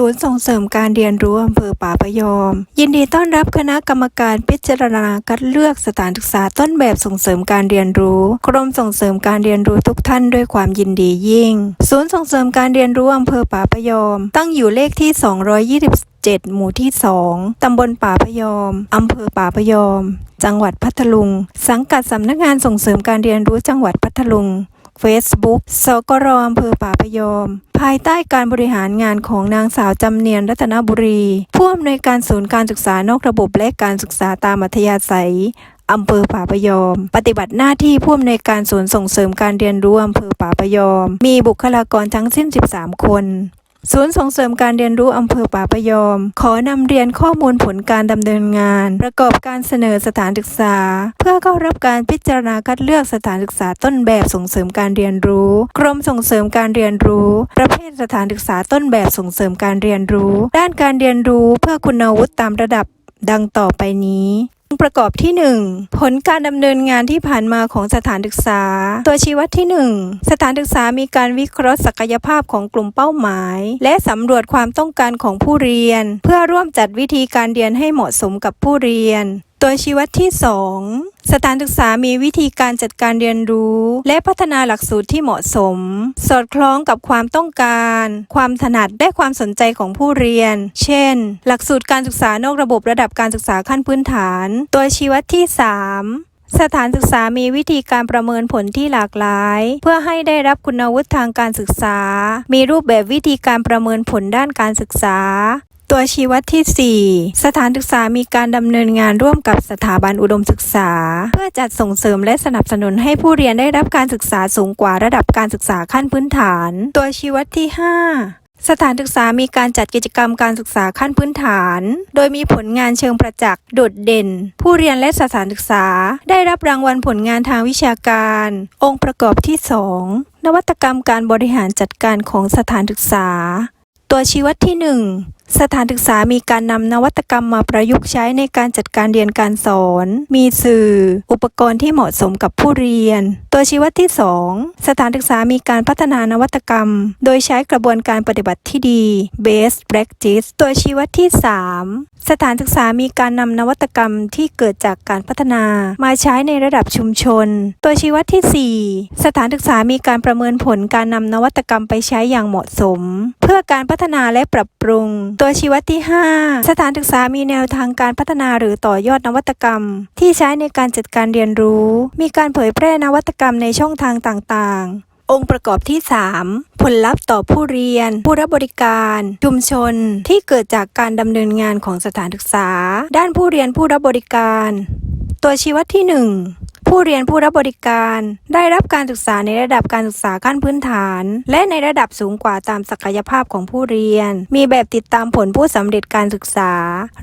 ศูนย์ส่งเสริมการเรียนรู้อำเภอป่าพยอม ยินดีต้อนรับคณะกรรมการพิจารณาคัดเลือกสถานศึกษาต้นแบบส่งเสริมการเรียนรู้กรมส่งเสริมการเรียนรู้ทุกท่านด้วยความยินดียิ่ง ศูนย์ส่งเสริมการเรียนรู้อำเภอป่าพยอม ตั้งอยู่เลขที่ 227หมู่ที่ 2 ตำบลป่าพยอม อำเภอป่าพยอม จังหวัดพัทลุง สังกัดสำนักงานส่งเสริมการเรียนรู้จังหวัดพัทลุง Facebook สกรอำเภอป่าพยอม ภายใต้การบริหารงานของนางสาวจำเนียนรัตนบุรีผู้อำนวยการศูนย์การศึกษานอกระบบและการศึกษาตามอัธยาศัยอำเภอป่าพยอม ปฏิบัติหน้าที่ผู้อำนวยการศูนย์ส่งเสริมการเรียนรู้อำเภอป่าพยอม มีบุคลากรทั้งสิ้น 13 คน ศูนย์ส่งเสริมการเรียนรู้อำเภอป่าพยอม ขอนำเรียนข้อมูลผลการดำเนินงาน ประกอบการเสนอสถานศึกษา เพื่อเข้ารับการพิจารณาคัดเลือกสถานศึกษาต้นแบบส่งเสริมการเรียนรู้ กรมส่งเสริมการเรียนรู้ ประเภทสถานศึกษาต้นแบบส่งเสริมการเรียนรู้ ด้านการเรียนรู้เพื่อคุณวุฒิตามระดับดังต่อไปนี้ ประกอบที่ 1 ผลการดำเนินงานที่ผ่านมาของสถานศึกษา ตัวชี้วัดที่ 1 สถานศึกษามีการวิเคราะห์ศักยภาพของกลุ่มเป้าหมาย และสำรวจความต้องการของผู้เรียน เพื่อร่วมจัดวิธีการเรียนให้เหมาะสมกับผู้เรียน ตัวชี้วัดที่ 2 สถานศึกษามีวิธีการจัดการเรียนรู้ และพัฒนาหลักสูตรที่เหมาะสม สอดคล้องกับความต้องการ ความถนัดและความสนใจของผู้เรียน เช่น หลักสูตรการศึกษานอกระบบระดับการศึกษาขั้นพื้นฐาน ตัวชี้วัดที่ 3สถานศึกษามีวิธีการประเมินผลที่หลากหลาย เพื่อให้ได้รับคุณวุฒิทางการศึกษา มีรูปแบบวิธีการประเมินผลด้านการศึกษา ตัวชี้วัดที่ 4 สถานศึกษามีการดำเนินงานร่วมกับสถาบันอุดมศึกษา เพื่อจัดส่งเสริมและสนับสนุนให้ผู้เรียนได้รับการศึกษาสูงกว่าระดับการศึกษาขั้นพื้นฐาน ตัวชี้วัดที่ 5สถานศึกษามีการจัดกิจกรรมการศึกษาขั้นพื้นฐาน โดยมีผลงานเชิงประจักษ์โดดเด่น ผู้เรียนและสถานศึกษา ได้รับรางวัลผลงานทางวิชาการ องค์ประกอบที่ 2 นวัตกรรมการบริหารจัดการของสถานศึกษา ตัวชี้วัดที่ 1 สถานศึกษามีการนำนวัตกรรมมาประยุกต์ใช้ในการจัดการเรียนการสอน มีสื่อ อุปกรณ์ที่เหมาะสมกับผู้เรียน ตัวชี้วัดที่ 2 สถานศึกษามีการพัฒนานวัตกรรม โดยใช้กระบวนการปฏิบัติที่ดี best practice ตัวชี้วัดที่ 3 สถานศึกษามีการนำนวัตกรรมที่เกิดจากการพัฒนา มาใช้ในระดับชุมชน ตัวชี้วัดที่ 4 สถานศึกษามีการประเมินผลการนำนวัตกรรมไปใช้อย่างเหมาะสม เพื่อการพัฒนาและปรับปรุงตัวชี้วัดที่ 5 สถานศึกษามีแนวทางการพัฒนาหรือต่อยอดนวัตกรรม ที่ใช้ในการจัดการเรียนรู้ มีการเผยแพร่นวัตกรรมในช่องทางต่างๆ องค์ประกอบที่ 3 ผลลัพธ์ต่อผู้เรียน ผู้รับบริการ ชุมชน ที่เกิดจากการดำเนินงานของสถานศึกษา ด้านผู้เรียนผู้รับบริการ ตัวชี้วัดที่ 1 ผู้เรียนผู้รับบริการ ได้รับการศึกษาในระดับการศึกษาขั้นพื้นฐาน และในระดับสูงกว่าตามศักยภาพของผู้เรียน มีแบบติดตามผลผู้สำเร็จการศึกษา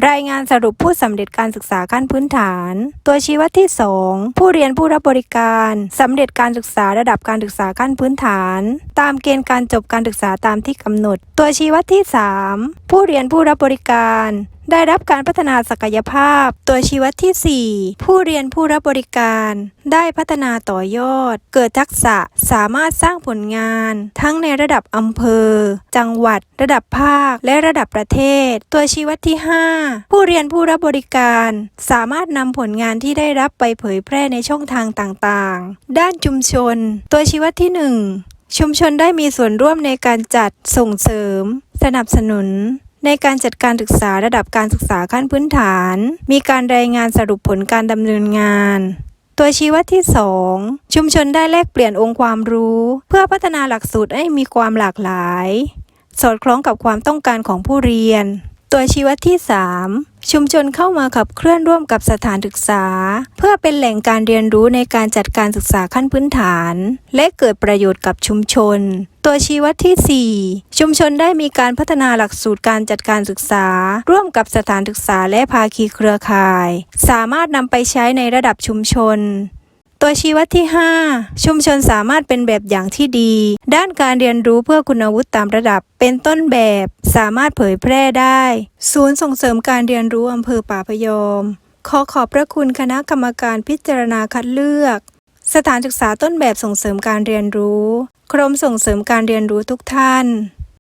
รายงานสรุปผู้สำเร็จการศึกษาขั้นพื้นฐาน ตัวชี้วัดที่ 2 ผู้เรียนผู้รับบริการสำเร็จการศึกษาระดับการศึกษาขั้นพื้นฐาน ตามเกณฑ์การจบการศึกษาตามที่กำหนด ตัวชี้วัดที่ 3 ผู้เรียนผู้รับบริการ ได้รับการพัฒนาศักยภาพ ตัวชี้วัดที่ 4 ผู้เรียนผู้รับบริการ ได้พัฒนาต่อยอด เกิดทักษะสามารถสร้างผลงาน ทั้งในระดับอำเภอ จังหวัด ระดับภาค และระดับประเทศ ตัวชี้วัดที่ 5 ผู้เรียนผู้รับบริการ สามารถนำผลงานที่ได้รับไปเผยแพร่ในช่องทางต่างๆ ด้านชุมชน ตัวชี้วัดที่ 1 ชุมชนได้มีส่วนร่วมในการจัดส่งเสริม สนับสนุน ในการจัดการศึกษาระดับการศึกษาขั้นพื้นฐาน มีการรายงานสรุปผลการดำเนินงาน ตัวชี้วัดที่ 2 ชุมชนได้แลกเปลี่ยนองค์ความรู้ เพื่อพัฒนาหลักสูตรให้มีความหลากหลาย สอดคล้องกับความต้องการของผู้เรียน ตัวชี้วัดที่ 3 ชุมชนเข้ามาขับเคลื่อนร่วมกับสถานศึกษา เพื่อเป็นแหล่งการเรียนรู้ในการจัดการศึกษาขั้นพื้นฐาน และเกิดประโยชน์กับชุมชน ตัวชี้วัดที่ 4 ชุมชนได้มีการพัฒนาหลักสูตรการจัดการศึกษา ร่วมกับสถานศึกษาและภาคีเครือข่าย สามารถนำไปใช้ในระดับชุมชน ตัวชี้วัดที่ 5 ชุมชนสามารถเป็นแบบอย่างที่ดี ด้านการเรียนรู้เพื่อคุณวุฒิตามระดับ เป็นต้นแบบ สามารถเผยแพร่ได้ ศูนย์ส่งเสริมการเรียนรู้อำเภอป่าพยอม ขอขอบพระคุณคณะกรรมการพิจารณาคัดเลือก สถานศึกษาต้นแบบส่งเสริมการเรียนรู้ กรมส่งเสริมการเรียนรู้ทุกท่าน